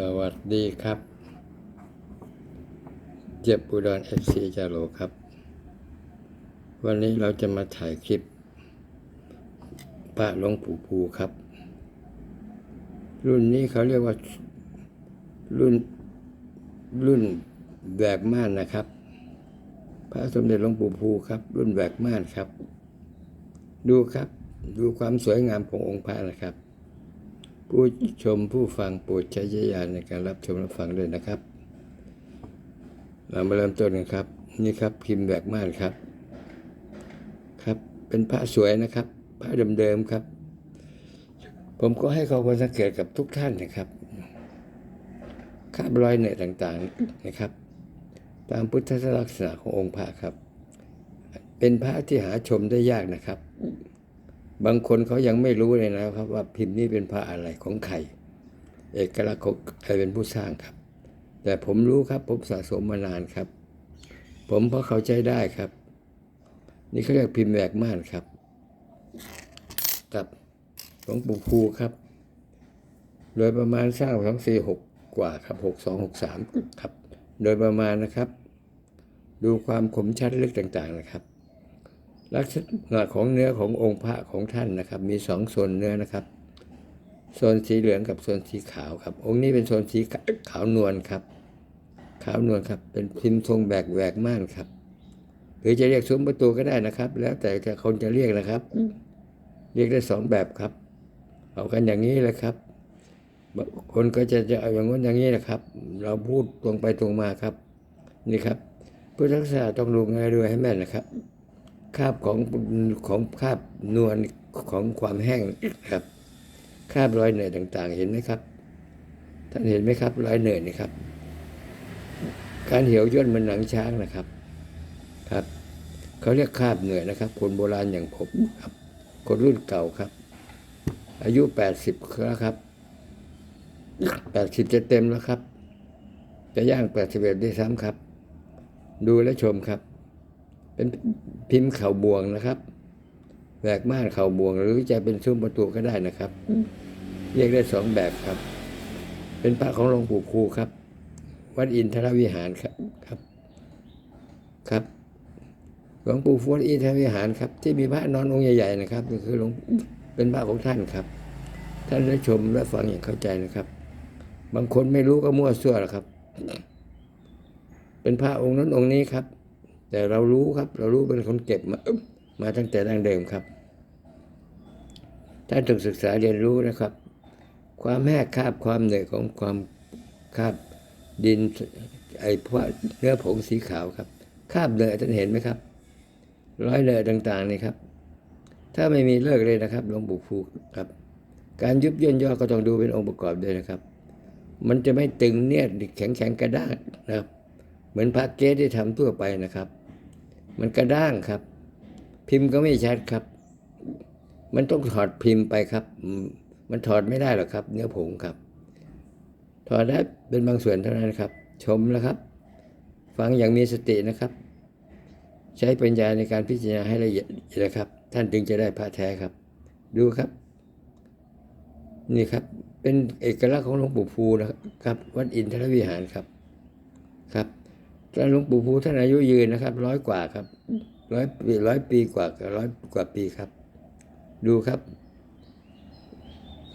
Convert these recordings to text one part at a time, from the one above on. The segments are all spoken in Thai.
สวัสดีครับ เจ็บอุดรเอฟซีจาโรครับ วันนี้เราจะมาถ่ายคลิปพระหลวงปู่ภูครับ รุ่นนี้เขาเรียกว่ารุ่นรุ่นแหวกม่านนะครับ พระสมเด็จหลวงปู่ภูครับ รุ่นแหวกม่านครับ ดูครับ ดูความสวยงามขององค์พระนะครับ ผู้ชมผู้ฟังโปรดใช้วิจารณญาณในการรับชมรับฟังด้วยนะครับ เรามาเริ่มต้นกันครับ นี่ครับพิมพ์แบกม่านครับ ครับ เป็นพระสวยนะครับ พระเดิมๆครับ ผมก็ให้เขาคนสังเกตกับทุกท่านนะครับคาบรอยเนือต่างๆนะครับ ตามพุทธลักษณะขององค์พระครับ เป็นพระที่หาชมได้ยากนะครับ บางคนเขายังไม่รู้เลยนะครับ ว่าพิมพ์นี้เป็นพระอะไรของใครเอกลักษณ์ของใครเป็นผู้สร้างครับ แต่ผมรู้ครับ ผมสะสมมานานครับ ผมเพราะเขาใจได้ครับ นี่เขาเรียกพิมพ์แหวกม่านครับกับหลวงปู่ภูครับ โดยประมาณสร้างสองสี่หกกว่าครับหกสองหกสามครับ โดยประมาณนะครับ ดูความคมชัดลึกต่างๆนะครับ ลักษณะของเนื้อขององค์พระของท่านนะครับ มีสองโซนเนื้อนะครับโซนสีเหลืองกับโซนสีขาวครับ องค์นี้เป็นโซนสีขาวนวลครับ ขาวนวลครับ เป็นพิมพ์ทรงแบกแหวกม่านครับ หรือจะเรียกซุ้มประตูก็ได้นะครับ แล้วแต่คนจะเรียกนะครับ เรียกได้สองแบบครับ เอากันอย่างนี้เลยครับ คนก็จะจะเอาอย่างนู้นอย่างนี้นะครับ เราพูดตรงไปตรงมาครับ นี่ครับพุทธศาสนาต้องรู้ง่ายด้วยให้แม่นนะครับ คาบของของคาบนวลของความแห้งครับคาบรอยเหนื่อยต่างๆ เห็นไหมครับ ท่านเห็นไหมครับ รอยเหนื่อยนี่ครับ การเหี่ยวย่นมันหนังช้างนะครับ ครับเขาเรียกคาบเหนื่อยนะครับ คนโบราณอย่างผมครับ คนรุ่นเก่าครับ อายุแปดสิบแล้วครับแปดสิบจะเต็มแล้วครับ จะย่างแปดสิบเอ็ดด้วยซ้ำครับ ดูและชมครับ เป็นพิมพ์เข่าบวงนะครับแหวกม่านเข่าบวง หรือจะเป็นซุ้มประตูก็ได้นะครับเรียกได้สองแบบครับ เป็นพระของหลวงปู่ครูครับ วัดอินทรวิหารครับครับครับหลวงปู่ฟูวัดอินทรวิหารครับ ที่มีพระนอนองค์ใหญ่ๆนะครับก็คือหลวงเป็นพระของท่านครับ ท่านได้ชมและฟังอย่างเข้าใจนะครับ บางคนไม่รู้ก็มั่วซั่วหรอกครับ เป็นพระองค์นั้นองค์นี้ครับ แต่เรารู้ครับ เรารู้เป็นคนเก็บมามาตั้งแต่ดั้งเดิมครับท่านต้องศึกษาเรียนรู้นะครับ ความแห้คาบความเหนื่อยของความคาบดินไอ้พวกเนื้อผงสีขาวครับคาบเหนื่อยท่านเห็นไหมครับร้อยเหนื่อยต่างๆนี่ครับ ถ้าไม่มีเลิกเลยนะครับหลวงปู่ฟูครับ การยุบย่นย่อก็ต้องดูเป็นองค์ประกอบด้วยนะครับ มันจะไม่ตึงเนี่ยแข็งแข็งกระด้างนะครับ เหมือนพระเกศที่ทำทั่วไปนะครับ มันกระด้างครับ พิมพ์ก็ไม่ชัดครับ มันต้องถอดพิมพ์ไปครับมมันถอดไม่ได้หรอกครับ เนื้อผงครับ ถอดได้เป็นบางส่วนเท่านั้นครับ ชมแล้วครับ ฟังอย่างมีสตินะครับ ใช้ปัญญาในการพิจารณาให้ละเอียดนะครับ ท่านจึงจะได้พระแท้ครับ ดูครับ นี่ครับเป็นเอกลักษณ์ของหลวงปู่ภูนะครับ วัดอินทรวิหารครับครับ ท่านหลวงปู่ภูท่านอายุยืนนะครับ ร้อยกว่าครับร้อยปีร้อยปีกว่าร้อยกว่าปีครับ ดูครับ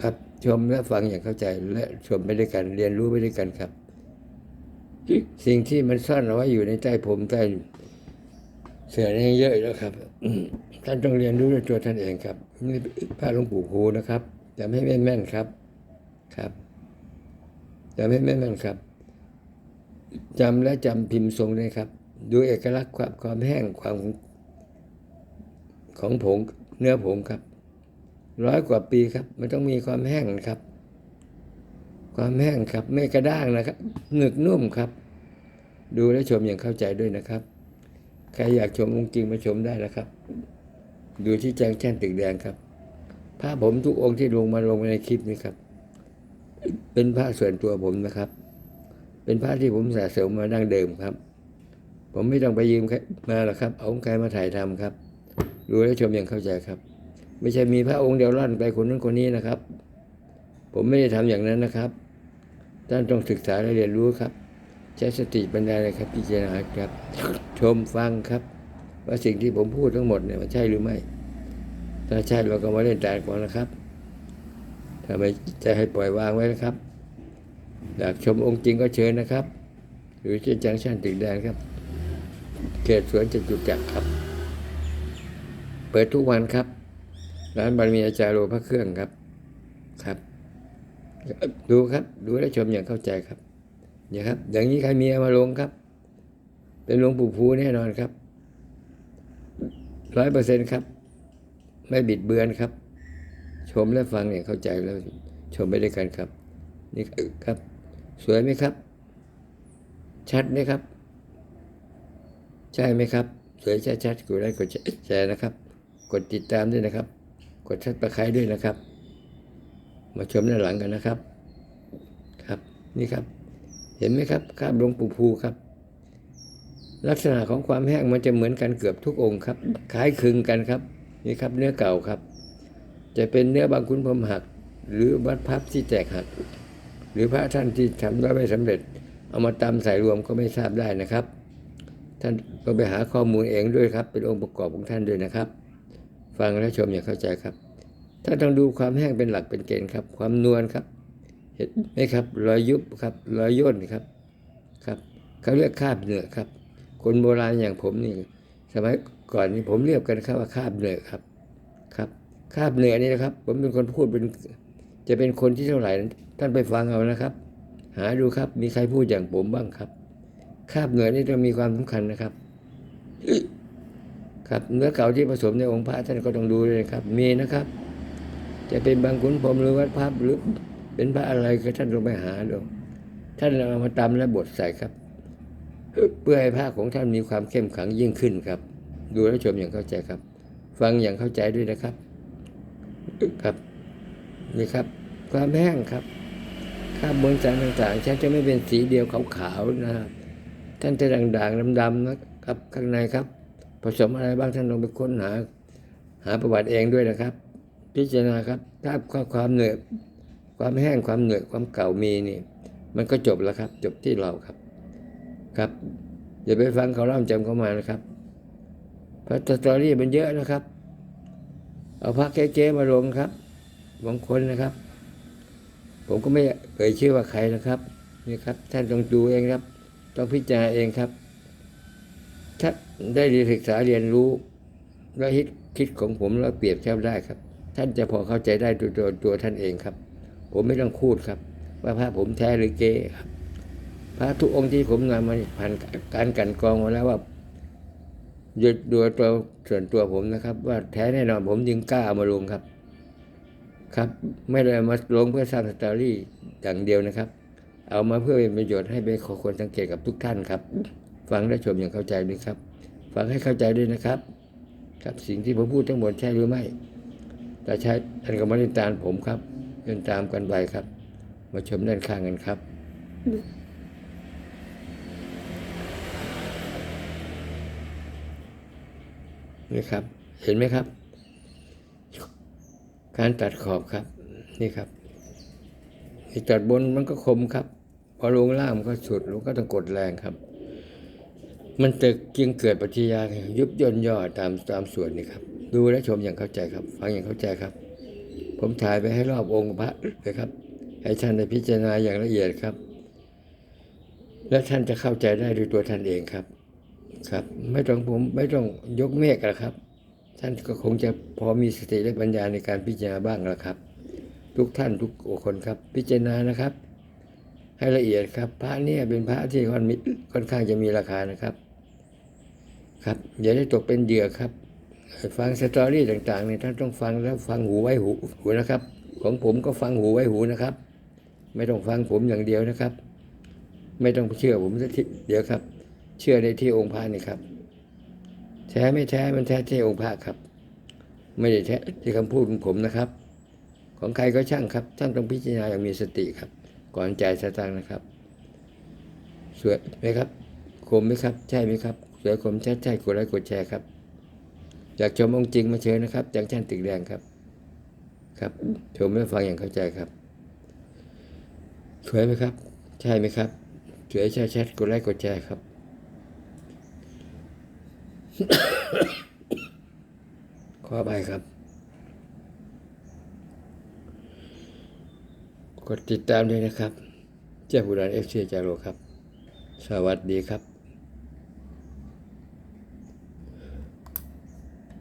ครับชมและฟังอย่างเข้าใจ และชมไปด้วยกัน เรียนรู้ไปด้วยกันครับ สิ่งที่มันซ่อนเอาไว้อยู่ในใต้ผมใต้เสือนี่เยอะแล้วครับท่านต้องเรียนรู้ด้วยตัวท่านเองครับนี่พระหลวงปู่ภูนะครับจำให้แม่นๆครับ ครับจำให้แม่นๆครับ จำและจำพิมพ์ทรงเลยครับ ดูเอกลักษณ์ความความแห้งความของผงเนื้อผงครับ ร้อยกว่าปีครับ มันต้องมีความแห้งครับ ความแห้งครับไม่กระด้างนะครับหนึกนุ่มครับ ดูและชมอย่างเข้าใจด้วยนะครับ ใครอยากชมองค์จริงมาชมได้นะครับ ดูที่แจ้งแช่นตึกแดงครับพระผมทุกองค์ที่ลงมาลงในคลิปนี้ครับ เป็นพระส่วนตัวผมนะครับ เป็นพระที่ผมสะสมมาดั้งเดิมครับ ผมไม่ต้องไปยืมใครมาหรอกครับ เอาของใครมาถ่ายทำครับ ดูและชมอย่างเข้าใจครับ ไม่ใช่มีพระองค์เดียวร่อนไปคนนั้นคนนี้นะครับ ผมไม่ได้ทำอย่างนั้นนะครับ ท่านต้องศึกษาและเรียนรู้ครับ ใช้สติปัญญาเลยครับพิจารณาครับ ชมฟังครับ ว่าสิ่งที่ผมพูดทั้งหมดเนี่ยมันใช่หรือไม่ ถ้าใช่เราก็มาเล่นแต่ก่อนนะครับถ้าไม่จะให้ปล่อยวางไว้นะครับ อยากชมองค์จริงก็เชิญนะครับหรือที่จังชันตึกแดงครับ เขตสวนจตุจักรครับ เปิดทุกวันครับ ร้านบารมีอาจารย์โลพระเครื่องครับครับ ดูครับ ดูและชมอย่างเข้าใจครับเนี่ยครับ อย่างนี้ใครมีเอามาลงครับ เป็นหลวงปู่ภูแน่นอนครับร้อยเปอร์เซ็นต์ครับ ไม่บิดเบือนครับ ชมและฟังเนี่ยเข้าใจแล้วชมไปด้วยกันครับ นี่ครับ สวยไหมครับ ชัดไหมครับ ใช่ไหมครับ สวยชัดชัดๆกดไลค์กดแชร์นะครับ กดติดตามด้วยนะครับ กดชัดประคายด้วยนะครับ มาชมด้านหลังกันนะครับ ครับนี่ครับ เห็นไหมครับคาบลงปู่ภูครับ ลักษณะของความแห้งมันจะเหมือนกันเกือบทุกองค์ครับคล้ายคลึงกันครับ นี่ครับเนื้อเก่าครับ จะเป็นเนื้อบางคุณพรมหัก หรือวัดพับที่แตกหัก หรือพระท่านที่ทำไว้ไม่สำเร็จ เอามาตำใส่รวมก็ไม่ทราบได้นะครับ ท่านก็ไปหาข้อมูลเองด้วยครับ เป็นองค์ประกอบของท่านด้วยนะครับ ฟังและชมอย่างเข้าใจครับท่านต้องดูความแห้งเป็นหลักเป็นเกณฑ์ครับ ความนวลครับ เห็นไหมครับรอยยุบครับรอยย่นครับครับเขาเรียกคาบเหนือครับ คนโบราณอย่างผมนี่สมัยก่อนนี่ผมเรียกกันครับว่าคาบเหนือครับครับคาบเหนือนี่นะครับ ผมเป็นคนพูดเป็นจะเป็นคนที่เท่าไหร่ ท่านไปฟังเอานะครับ หาดูครับ มีใครพูดอย่างผมบ้างครับ คาบเหนือนี่จะมีความสำคัญนะครับ ครับเนื้อเก่าที่ผสมในองค์พระท่านก็ต้องดูเลยครับ มีนะครับ จะเป็นบางขุนพรหมหรือวัดพับหรือเป็นพระอะไรก็ท่านลงไปหาดูท่านเอามาตำและบดใส่ครับ เพื่อให้ผ้าของท่านมีความเข้มขลังยิ่งขึ้นครับ ดูและชมอย่างเข้าใจครับ ฟังอย่างเข้าใจด้วยนะครับ ครับนี่ครับ ความแห้งครับ คราบมวลสารต่างๆฉันจะไม่เป็นสีเดียวขาวๆนะครับท่านจะด่างๆดำๆนะครับข้างในครับ ผสมอะไรบ้างท่านลองไปค้นหา หาประวัติเองด้วยนะครับ พิจารณาครับถ้าความเหนื่อยความแห้งความเหนื่อยความเก่ามีนี่ มันก็จบแล้วครับ จบที่เราครับ ครับอย่าไปฟังเขาเล่าจำเขามานะครับเพราะสตอรี่มันเยอะนะครับ เอาพักเก๊ๆมาลงครับบางคนนะครับ ผมก็ไม่เอ่ยชื่อว่าใครนะครับนี่ครับ ท่านต้องดูเองครับ ต้องพิจารณาเองครับ ถ้าได้เรียนศึกษาเรียนรู้ และคิดคิดของผมแล้วเปรียบเทียบได้ครับ ท่านจะพอเข้าใจได้ตัวตัวตัวท่านเองครับ ผมไม่ต้องพูดครับ ว่าพระผมแท้หรือเก๊ครับพระทุกองค์ที่ผมนำมาผ่านการกันกรองมาแล้วว่าโดยตัวตัวส่วนตัวผมนะครับ ว่าแท้แน่นอนผมจึงกล้าเอามาลงครับ ครับไม่ได้มาลงเพื่อสร้างสตอรี่อย่างเดียวนะครับ เอามาเพื่อเป็นประโยชน์ให้เป็นขอควรสังเกตกับทุกท่านครับ ฟังและชมอย่างเข้าใจด้วยครับ ฟังให้เข้าใจด้วยนะครับ ครับสิ่งที่ผมพูดทั้งหมดใช่หรือไม่แต่ใช่ท่านก็มาเล่นตามผมครับเล่นตามกันไปครับ มาชมด้านข้างกันครับนี่ครับ เห็นไหมครับ การตัดขอบครับ นี่ครับตัดบนมันก็คมครับ พอลงล่างมันก็สุดลงก็ต้องกดแรงครับ มันจะจึงเกิดปฏิยายุบย่นย่อตามตามส่วนนี่ครับ ดูและชมอย่างเข้าใจครับ ฟังอย่างเข้าใจครับ ผมถ่ายไปให้รอบองค์พระเลยครับ ให้ท่านได้พิจารณาอย่างละเอียดครับ และท่านจะเข้าใจได้ด้วยตัวท่านเองครับ ครับ ไม่ต้องผมไม่ต้องยกเมฆแล้วครับ ท่านก็คงจะพอมีสติและปัญญาในการพิจารณาบ้างแล้วครับ ทุกท่านทุกคนครับ พิจารณานะครับ ให้ละเอียดครับ พระเนี่ยเป็นพระที่ค่อนค่อนข้างจะมีราคานะครับ ครับ อย่าได้ตกเป็นเหยื่อครับ ฟังสตอรี่ต่างๆเนี่ยท่านต้องฟังแล้วฟังหูไว้หูหูนะครับ ของผมก็ฟังหูไว้หูนะครับ ไม่ต้องฟังผมอย่างเดียวนะครับ ไม่ต้องเชื่อผมสักทีเดียวครับ เชื่อในที่องค์พระนี่ครับ แท้ไม่แท้มันแท้ที่องค์พระครับ ไม่ได้แท้ที่คำพูดของผมนะครับ ของใครก็ช่างครับ ท่านต้องพิจารณาอย่างมีสติครับ ก่อนจ่ายสตางค์นะครับ สวยไหมครับคมไหมครับ ใช่ไหมครับสวยคมใช่ใช่กดไลค์กดแชร์ครับอยากชมองค์จริงมาเชิญนะครับจังชันตึกแดงครับ ครับชมและฟังอย่างเข้าใจครับ สวยไหมครับ ใช่ไหมครับสวยชัดชัดกดไลค์กดแชร์ครับ ขอไปครับ กดติดตามด้วยนะครับ เจ้าบุรันเอฟซีจาโรครับ สวัสดีครับ